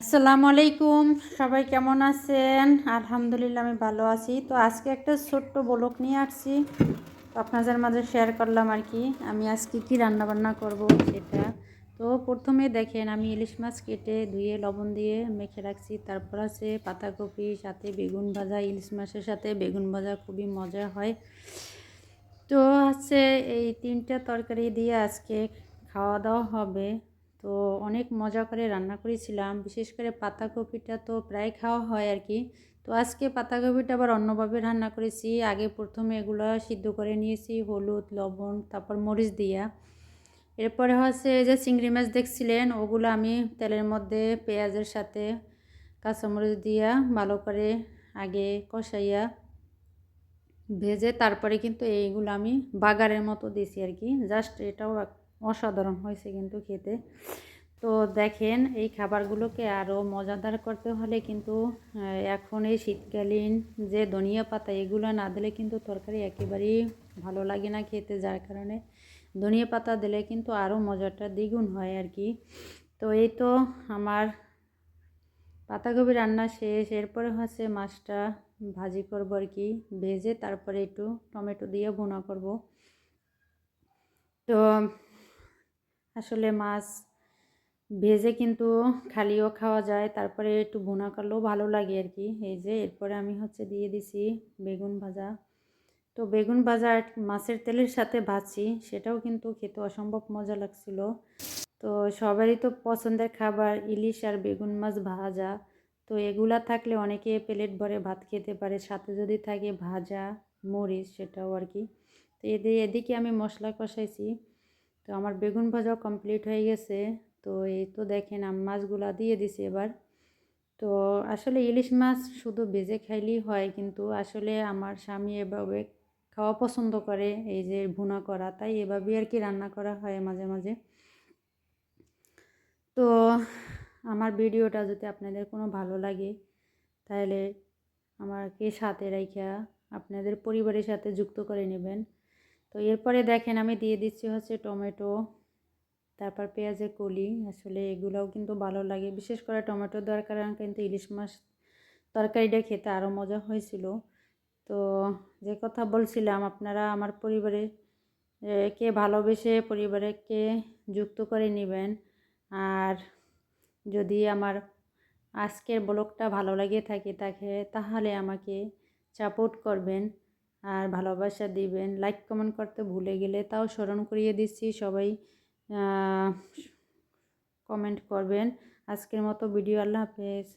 আসসালামু আলাইকুম। সবাই কেমন আছেন? আলহামদুলিল্লাহ, আমি ভালো আছি। তো আজকে একটা ছোট্ট ব্লগ নিয়ে আসছি। তো আপনাদের মাঝে শেয়ার করলাম আর কি, আমি আজকে কি রান্না বান্না করব সেটা। তো প্রথমে দেখেন, আমি ইলিশ মাছ কেটে ধুয়ে, লবণ দিয়ে মেখে রাখছি। তারপর আছে পাতাকপি, সাথে বেগুন ভাজা, ইলিশ মাছের সাথে বেগুন ভাজা, খুবই মজা হয়। তো আছে এই তিনটা তরকারি দিয়ে আজকে খাওয়া দাওয়া হবে। তো অনেক মজা করে রান্না করেছিলাম। বিশেষ করে পাতাকপিটা তো প্রায় খাওয়া হয় আর কি তো আজকে পাতাকপিটা আবার অন্যভাবে রান্না করেছি। আগে প্রথমে এগুলো সিদ্ধ করে নিয়েছি, হলুদ, লবণ, তারপর মরিচ দিয়া। এরপরে হচ্ছে যে চিংড়ি মাছ দেখছিলেন, ওগুলো আমি তেলের মধ্যে পেঁয়াজের সাথে কাঁচামরিচ দিয়া ভালো করে আগে কষাইয়া ভেজে তারপরে কিন্তু এইগুলো আমি বাগারের মতো দিছি আর কি জাস্ট এটাও অসাধারণ হয়েছে কিন্তু খেতে। তো দেখেন, এই খাবারগুলোকে আরও মজাদার করতে হলে কিন্তু এখন এই শীতকালীন যে ধনিয়া পাতা, এগুলো না দিলে কিন্তু তরকারি একেবারেই ভালো লাগে না খেতে, যার কারণে ধনিয়া পাতা দিলে কিন্তু আরও মজাটা দ্বিগুণ হয় আর কি। তো এই তো আমার পাতাকপি রান্না শেষ। এরপরে হচ্ছে মাছটা ভাজি করব আর কি, ভেজে তারপরে একটু টমেটো দিয়ে ভুনা করব। তো আসলে মাছ ভেজে কিন্তু খালিও খাওয়া যায়, তারপরে একটু ভুনা করলেও ভালো লাগে আর কি। এই যে এরপরে আমি হচ্ছে দিয়ে দিছি বেগুন ভাজা। তো বেগুন ভাজা মাছের তেলের সাথে ভাজছি, সেটাও কিন্তু খেতে অসম্ভব মজা লাগছিল। তো সবারই তো পছন্দের খাবার ইলিশ আর বেগুন মাছ ভাজা। তো এগুলা থাকলে অনেকে প্লেট ভরে ভাত খেতে পারে, সাথে যদি থাকে ভাজা, মরিচ, সেটাও আর কি। তো এদিকে আমি মশলা কষাইছি। তো আমার বেগুন ভাজাও কমপ্লিট হয়ে গেছে। তো এই তো দেখেন, আমি মাছগুলা দিয়ে দিছি এবার। তো আসলে ইলিশ মাছ শুধু ভেজে খাইলেই হয়, কিন্তু আসলে আমার স্বামী এভাবে খাওয়া পছন্দ করে, এই যে ভুনা করা, তাই এভাবেই আর কি রান্না করা হয় মাঝে মাঝে। তো আমার ভিডিওটা যদি আপনাদের কোনো ভালো লাগে, তাহলে আমাকে সাথে রাইখা, আপনাদের পরিবারের সাথে যুক্ত করে নেবেন। তো এরপরে দেখেন আমি দিয়ে দিচ্ছি হচ্ছে টমেটো, তারপর পেঁয়াজের কলি। আসলে এগুলোও কিন্তু ভালো লাগে। বিশেষ করে টমেটো দেওয়ার কারণে কিন্তু ইলিশ মাছ তরকারিটা খেতে আরও মজা হয়েছিল। তো যে কথা বলছিলাম, আপনারা আমার পরিবারে কে ভালোবেসে পরিবারকে যুক্ত করে নেবেন। আর যদি আমার আজকের ব্লগটা ভালো লাগে থাকে, তাকে, তাহলে আমাকে সাপোর্ট করবেন। আর ভালোবাসা দিবেন। লাইক কমেন্ট করতে ভুলে গেলে তাও স্মরণ করিয়ে দিচ্ছি। সবাই কমেন্ট করবেন। আজকের মতো ভিডিও, আল্লাহ হাফেজ।